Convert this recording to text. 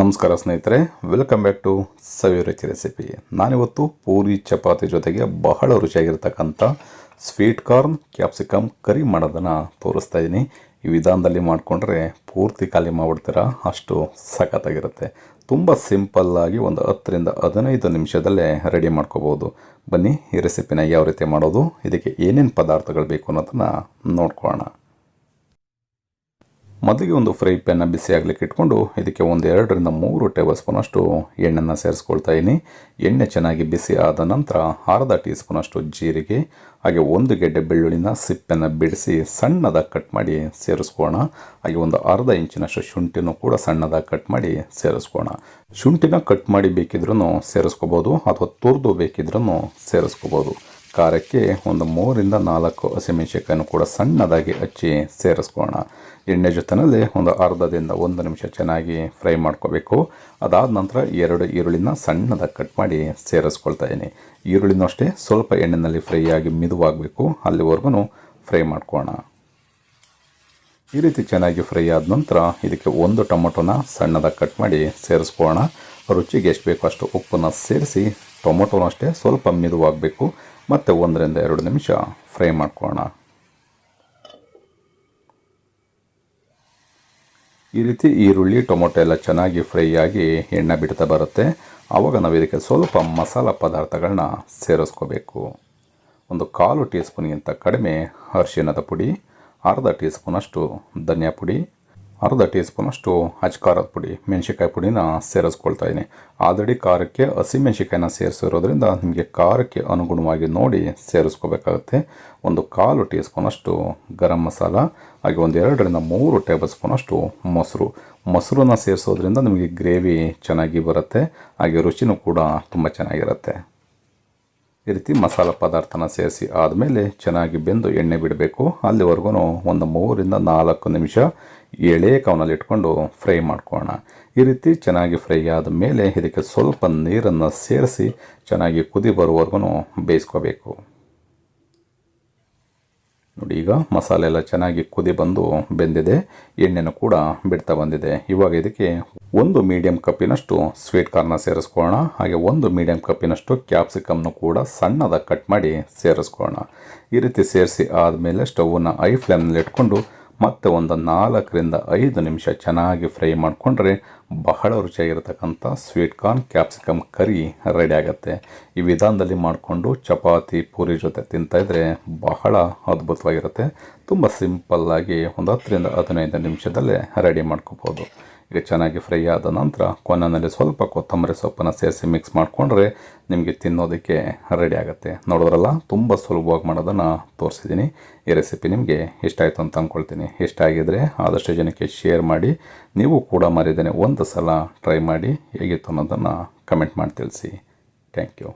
ನಮಸ್ಕಾರ ಸ್ನೇಹಿತರೆ welcome back to Saviruchi recipe ನಾನಿವತ್ತು ಪೂರಿ ಚಪಾತಿ ಜೊತೆಗೆ ಬಹಳ ರುಚಿಯಾಗಿರ್ತಕ್ಕಂಥ ಸ್ವೀಟ್ ಕಾರ್ನ್ ಕ್ಯಾಪ್ಸಿಕಮ್ ಕರಿ ಮಾಡೋದನ್ನು ತೋರಿಸ್ತಾ ಇದ್ದೀನಿ ಈ ವಿಧಾನದಲ್ಲಿ ಮಾಡಿಕೊಂಡ್ರೆ ಪೂರ್ತಿ ಖಾಲಿ ಮಾಡಿಬಿಡ್ತೀರಾ? ಅಷ್ಟು ಸಖತ್ತಾಗಿರುತ್ತೆ. ತುಂಬ ಸಿಂಪಲ್ಲಾಗಿ ಒಂದು ಹತ್ತರಿಂದ ಹದಿನೈದು ನಿಮಿಷದಲ್ಲೇ ರೆಡಿ ಮಾಡ್ಕೋಬೋದು ಬನ್ನಿ, ಈ ರೆಸಿಪಿನ ಯಾವ ರೀತಿ ಮಾಡೋದು, ಇದಕ್ಕೆ ಏನೇನು ಪದಾರ್ಥಗಳು ಬೇಕು ಅನ್ನೋದನ್ನು ನೋಡ್ಕೊಳ್ಳೋಣ. ಮೊದಲಿಗೆ ಒಂದು ಫ್ರೈ ಪ್ಯಾನ್ನ ಬಿಸಿ ಆಗಲಿಕ್ಕೆ ಇಟ್ಕೊಂಡು ಇದಕ್ಕೆ ಒಂದು ಎರಡರಿಂದ ಮೂರು ಟೇಬಲ್ ಸ್ಪೂನಷ್ಟು ಎಣ್ಣೆನ ಸೇರಿಸ್ಕೊಳ್ತಾ ಇದ್ದೀನಿ. ಎಣ್ಣೆ ಚೆನ್ನಾಗಿ ಬಿಸಿ ಆದ ನಂತರ ಅರ್ಧ ಟೀ ಸ್ಪೂನಷ್ಟು ಜೀರಿಗೆ, ಹಾಗೆ ಒಂದು ಗೆಡ್ಡೆ ಬೆಳ್ಳುಳ್ಳಿನ ಸಿಪ್ಪೆನ ಬಿಡಿಸಿ ಸಣ್ಣದಾಗಿ ಕಟ್ ಮಾಡಿ ಸೇರಿಸ್ಕೋಣ ಹಾಗೆ ಒಂದು ಅರ್ಧ ಇಂಚಿನಷ್ಟು ಶುಂಠಿನೂ ಕೂಡ ಸಣ್ಣದಾಗಿ ಕಟ್ ಮಾಡಿ ಸೇರಿಸ್ಕೋಣ ಶುಂಠಿನ ಕಟ್ ಮಾಡಿ ಬೇಕಿದ್ರೂ ಸೇರಿಸ್ಕೋಬೋದು, ಅಥವಾ ತುರಿದು ಬೇಕಿದ್ರೂ ಸೇರಿಸ್ಕೋಬೋದು. ಖಾರಕ್ಕೆ ಒಂದು ಮೂರಿಂದ ನಾಲ್ಕು ಹಸಿಮೆಣಸಿಕಾಯನ್ನು ಕೂಡ ಸಣ್ಣದಾಗಿ ಹಚ್ಚಿ ಸೇರಿಸ್ಕೊಳ್ಳೋಣ. ಎಣ್ಣೆ ಜೊತೆಯಲ್ಲಿ ಒಂದು ಅರ್ಧದಿಂದ ಒಂದು ನಿಮಿಷ ಚೆನ್ನಾಗಿ ಫ್ರೈ ಮಾಡ್ಕೋಬೇಕು. ಅದಾದ ನಂತರ ಎರಡು ಈರುಳ್ಳಿನ ಸಣ್ಣದಾಗಿ ಕಟ್ ಮಾಡಿ ಸೇರಿಸ್ಕೊಳ್ತಾ ಇದ್ದೀನಿ. ಈರುಳ್ಳಿನೂ ಅಷ್ಟೇ, ಸ್ವಲ್ಪ ಎಣ್ಣೆಯಲ್ಲಿ ಫ್ರೈ ಆಗಿ ಮಿದುವಾಗಬೇಕು. ಅಲ್ಲಿವರೆಗೂ ಫ್ರೈ ಮಾಡ್ಕೊಳ್ಳೋಣ. ಈ ರೀತಿ ಚೆನ್ನಾಗಿ ಫ್ರೈ ಆದ ನಂತರ ಇದಕ್ಕೆ ಒಂದು ಟೊಮೊಟೊನ ಸಣ್ಣದಾಗಿ ಕಟ್ ಮಾಡಿ ಸೇರಿಸ್ಕೊಳ್ಳೋಣ. ರುಚಿಗೆ ಎಷ್ಟು ಬೇಕೋ ಅಷ್ಟು ಉಪ್ಪನ್ನು ಸೇರಿಸಿ, ಟೊಮೊಟೊನೂ ಅಷ್ಟೇ ಸ್ವಲ್ಪ ಮಿದುವಾಗಬೇಕು. ಮತ್ತು ಒಂದರಿಂದ ಎರಡು ನಿಮಿಷ ಫ್ರೈ ಮಾಡ್ಕೊಳ್ಳೋಣ. ಈ ರೀತಿ ಈರುಳ್ಳಿ, ಟೊಮೊಟೊ ಎಲ್ಲ ಚೆನ್ನಾಗಿ ಫ್ರೈ ಆಗಿ ಎಣ್ಣೆ ಬಿಡ್ತಾ ಬರುತ್ತೆ. ಆವಾಗ ನಾವು ಇದಕ್ಕೆ ಸ್ವಲ್ಪ ಮಸಾಲ ಪದಾರ್ಥಗಳನ್ನ ಸೇರಿಸ್ಕೋಬೇಕು. ಒಂದು ಕಾಲು ಟೀ ಸ್ಪೂನ್ಗಿಂತ ಕಡಿಮೆ ಅರಿಶಿಣದ ಪುಡಿ, ಅರ್ಧ ಟೀ ಸ್ಪೂನಷ್ಟು ಧನಿಯಾ ಪುಡಿ ಅರ್ಧ ಟೀ ಸ್ಪೂನಷ್ಟು ಖಾರದ ಪುಡಿ ಮೆಣಸಿಕಾಯಿ ಪುಡಿನ ಸೇರಿಸ್ಕೊಳ್ತಾ ಇದ್ದೀನಿ ಆಲ್ರೆಡಿ ಖಾರಕ್ಕೆ ಹಸಿಮೆಣ್ಸಿಕಾಯಿನ ಸೇರಿಸಿರೋದ್ರಿಂದ ನಿಮಗೆ ಖಾರಕ್ಕೆ ಅನುಗುಣವಾಗಿ ನೋಡಿ ಸೇರಿಸ್ಕೋಬೇಕಾಗುತ್ತೆ. ಒಂದು ಕಾಲು ಟೀ ಸ್ಪೂನಷ್ಟು ಗರಂ ಮಸಾಲ, ಹಾಗೆ ಒಂದು ಎರಡರಿಂದ ಮೂರು ಟೇಬಲ್ ಸ್ಪೂನಷ್ಟು ಮೊಸರು. ಮೊಸರನ್ನ ಸೇರಿಸೋದ್ರಿಂದ ನಿಮಗೆ ಗ್ರೇವಿ ಚೆನ್ನಾಗಿ ಬರುತ್ತೆ, ಹಾಗೆ ರುಚಿನೂ ಕೂಡ ತುಂಬ ಚೆನ್ನಾಗಿರುತ್ತೆ. ಈ ರೀತಿ ಮಸಾಲ ಪದಾರ್ಥನ ಸೇರಿಸಿ ಆದಮೇಲೆ ಚೆನ್ನಾಗಿ ಬೆಂದು ಎಣ್ಣೆ ಬಿಡಬೇಕು. ಅಲ್ಲಿವರೆಗೂ ಒಂದು ಮೂರಿಂದ ನಾಲ್ಕು ನಿಮಿಷ ಎಳೆ ಕವನಲ್ಲಿ ಇಟ್ಕೊಂಡು ಫ್ರೈ ಮಾಡ್ಕೋಣ ಈ ರೀತಿ ಚೆನ್ನಾಗಿ ಫ್ರೈ ಆದ ಮೇಲೆ ಇದಕ್ಕೆ ಸ್ವಲ್ಪ ನೀರನ್ನು ಸೇರಿಸಿ ಚೆನ್ನಾಗಿ ಕುದಿ ಬರುವವರೆಗೂ ಬೇಯಿಸ್ಕೋಬೇಕು. ನೋಡಿ ಈಗ ಮಸಾಲೆ ಎಲ್ಲ ಚೆನ್ನಾಗಿ ಕುದಿ ಬಂದು ಬೆಂದಿದೆ, ಎಣ್ಣೆನೂ ಕೂಡ ಬಿಡ್ತಾ ಬಂದಿದೆ. ಇವಾಗ ಇದಕ್ಕೆ ಒಂದು ಮೀಡಿಯಂ ಕಪ್ಪಿನಷ್ಟು ಸ್ವೀಟ್ ಕಾರ್ನ ಸೇರಿಸ್ಕೊಳ್ಳೋಣ. ಹಾಗೆ ಒಂದು ಮೀಡಿಯಂ ಕಪ್ಪಿನಷ್ಟು ಕ್ಯಾಪ್ಸಿಕಮ್ನು ಕೂಡ ಸಣ್ಣದಾಗಿ ಕಟ್ ಮಾಡಿ ಸೇರಿಸ್ಕೊಳ್ಳೋಣ. ಈ ರೀತಿ ಸೇರಿಸಿ ಆದಮೇಲೆ ಸ್ಟವನ್ನು ಐ ಫ್ಲೇಮ್ನಲ್ಲಿ ಇಟ್ಕೊಂಡು ಮತ್ತು ಒಂದು ನಾಲ್ಕರಿಂದ ಐದು ನಿಮಿಷ ಚೆನ್ನಾಗಿ ಫ್ರೈ ಮಾಡಿಕೊಂಡ್ರೆ ಬಹಳ ರುಚಿಯಾಗಿರ್ತಕ್ಕಂಥ sweet corn capsicum curry ready ಆಗುತ್ತೆ. ಈ ವಿಧಾನದಲ್ಲಿ ಮಾಡಿಕೊಂಡು ಚಪಾತಿ, ಪೂರಿ ಜೊತೆ ತಿಂತಾಯಿದ್ರೆ ಬಹಳ ಅದ್ಭುತವಾಗಿರುತ್ತೆ. ತುಂಬ ಸಿಂಪಲ್ಲಾಗಿ ಒಂದು ಹತ್ತರಿಂದ ಹದಿನೈದು ನಿಮಿಷದಲ್ಲೇ ರೆಡಿ ಮಾಡ್ಕೋಬೋದು. ಈಗ ಚೆನ್ನಾಗಿ ಫ್ರೈ ಆದ ನಂತರ ಕೊನೆಯಲ್ಲಿ ಸ್ವಲ್ಪ ಕೊತ್ತಂಬರಿ ಸೊಪ್ಪನ್ನು ಸೇರಿಸಿ ಮಿಕ್ಸ್ ಮಾಡಿಕೊಂಡ್ರೆ ನಿಮಗೆ ತಿನ್ನೋದಕ್ಕೆ ರೆಡಿ ಆಗುತ್ತೆ. ನೋಡಿದ್ರಲ್ಲ, ತುಂಬ ಸುಲಭವಾಗಿ ಮಾಡೋದನ್ನು ತೋರಿಸಿದ್ದೀನಿ. ಈ ರೆಸಿಪಿ ನಿಮಗೆ ಇಷ್ಟ ಆಯಿತು ಅಂತ ಅಂದ್ಕೊಳ್ತೀನಿ ಇಷ್ಟ ಆಗಿದರೆ ಆದಷ್ಟು ಜನಕ್ಕೆ ಶೇರ್ ಮಾಡಿ, ನೀವು ಕೂಡ ಮರಿದೇನೆ ಒಂದು ಸಲ ಟ್ರೈ ಮಾಡಿ, ಹೇಗಿತ್ತು ಅನ್ನೋದನ್ನು ಕಮೆಂಟ್ ಮಾಡಿ ತಿಳಿಸಿ. Thank you